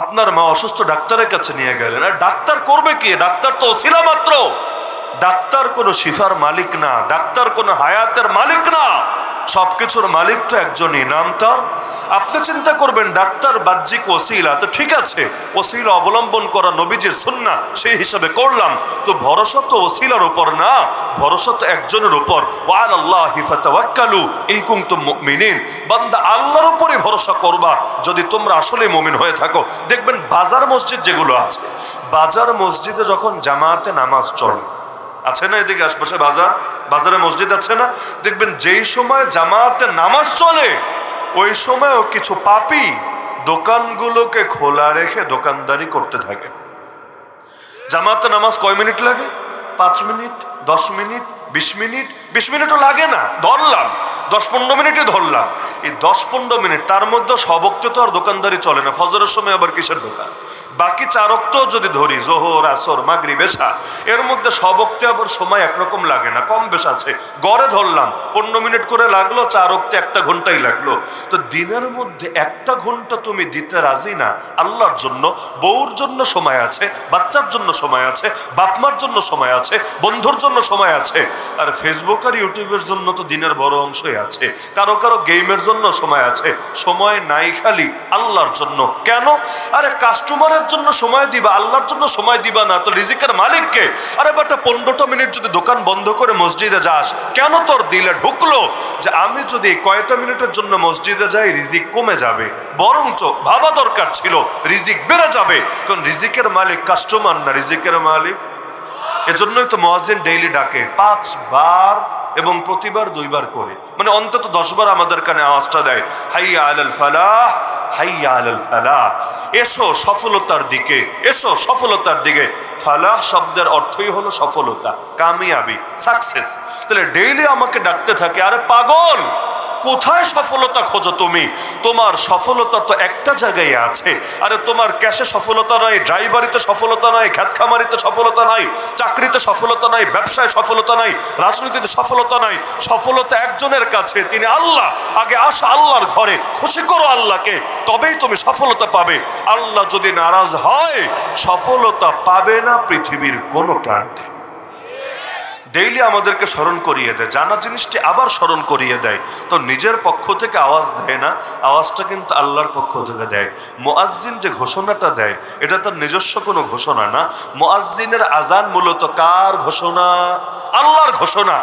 আপনার মা অসুস্থ ডাক্তারের কাছে নিয়ে গেলেন। আর ডাক্তার করবে কি? ডাক্তার তো অছিলা মাত্র। ডাক্তার কোনো শিফার মালিক না, ডাক্তার কোনো হায়াতের মালিক না। সবকিছুর মালিক তো একজনই নাম তার। আপনি চিন্তা করবেন, ডাক্তার বাহ্যিক ওসিলা, তো ঠিক আছে, ওসিলা অবলম্বন করা নবীজির সুন্না সেই হিসাবে করলাম। তো ভরসা তো ওসিলার উপর না, ভরসা তো একজনের উপর। ওয়াল আল্লাহ হিফাতাওয়াক্কালু ইনকুম তো মুমিনিন। বান্দা আল্লাহর উপরে ভরসা করবা, যদি তোমরা আসলে মুমিন হয়ে থাকো। দেখবেন বাজার মসজিদ যেগুলো আছে, বাজার মসজিদে যখন জামাতে নামাজ চলে আছে না এদিকে আশপাশে বাজার? বাজারে মসজিদ আছে না? দেখবেন যেই সময় জামাতে নামাজ চলে, ওই সময়ও কিছু পাপি দোকানগুলোকে খোলা রেখে দোকানদারি করতে থাকে। জামাতে নামাজ কয় মিনিট লাগে? পাঁচ মিনিট, দশ মিনিট, বিশ মিনিট? বিশ মিনিটও লাগে না, ধরলাম। দশ পনেরো মিনিটই ধরলাম। এই দশ পনেরো মিনিট, তার মধ্যে সবক্তে তো আর দোকানদারি চলে না। ফজরের সময় আবার কিসের দোকান? বাকি চারক্ত যদি ধরি, জোহর, আসর মাগরি বেশা এর মধ্যে সবক্তে আবার সময় একরকম লাগে না, কম বেশ আছে। গড়ে ধরলাম, পনেরো মিনিট করে লাগল চারক্তে একটা ঘন্টাই লাগল। তো দিনের মধ্যে একটা ঘণ্টা তুমি দিতে রাজি না, আল্লাহর জন্য, বউর জন্য সময় আছে, বাচ্চার জন্য সময় আছে, বাপমার জন্য সময় আছে, বন্ধুর জন্য সময় আছে। আর ফেসবুক আর ইউটিউবের জন্য তো দিনের বড় অংশই আছে। কারও কারও গেমের জন্য সময় আছে। সময় নাই খালি আল্লাহর জন্য। কেন? আরে কাস্টমারের জন্য সময় দিবা, আল্লাহর জন্য সময় দিবা না, তো রিজিকের মালিককে। আরে বাটা, পনেরোটা মিনিট যদি দোকান বন্ধ করে মসজিদে যাস, কেন তোর দিলে ঢুকলো? যে আমি যদি কয়টা মিনিটের জন্য মসজিদে যাই, রিজিক কমে যাবে। বরঞ্চ ভাবা দরকার ছিল, রিজিক বেড়ে যাবে। কারণ রিজিকের মালিক কাস্টমার না, রিজিকের মালিক। এজন্যই তো মহাজিন ডেইলি ডাকে, পাঁচবার এবং প্রতিবার দুইবার করে। মানে অন্তত দশবার আমাদের কানে আওয়াজটা দেয়, হাইয়া আলাল ফালাহ, হাইয়া আলাল ফালাহ। এসো সফলতার দিকে, এসো সফলতার দিকে। ফালাহ শব্দের অর্থই হলো সফলতা, কামিয়াবি সাকসেস তাহলে ডেইলি আমাকে ডাকতে থাকে, আরে পাগল কোথায় সফলতা খোঁজো তুমি? তোমার সফলতা তো একটা জায়গায় আছে। আরে তোমার ক্যাশে সফলতা নাই ড্রাইভারিতে সফলতা নাই খ্যাতখামারিতে সফলতা নাই চাকরিতে সফলতা নাই ব্যবসায় সফলতা নাই রাজনীতিতে সফলতা নাই সফলতা একজনের কাছে, তিনি আল্লাহ। আগে আসা আল্লাহর ঘরে, খুশি করো আল্লাহকে, তবেই তুমি সফলতা পাবে। আল্লাহ যদি নারাজ হয়, সফলতা পাবে না পৃথিবীর কোনো প্রান্তে। ডেইলি আমাদেরকে স্মরণ করিয়ে দেয়। জানা জিনিসটি আবার স্মরণ করিয়ে দেয়। তো নিজের পক্ষ থেকে আওয়াজ দেয় না, আওয়াজটা কিন্তু আল্লাহর পক্ষ থেকে দেয়। মোয়াজ্জিন যে ঘোষণাটা দেয়, এটা তার নিজস্ব কোনো ঘোষণা না। মোয়াজ্জিনের আজান মূলত কার ঘোষণা? আল্লাহর ঘোষণা।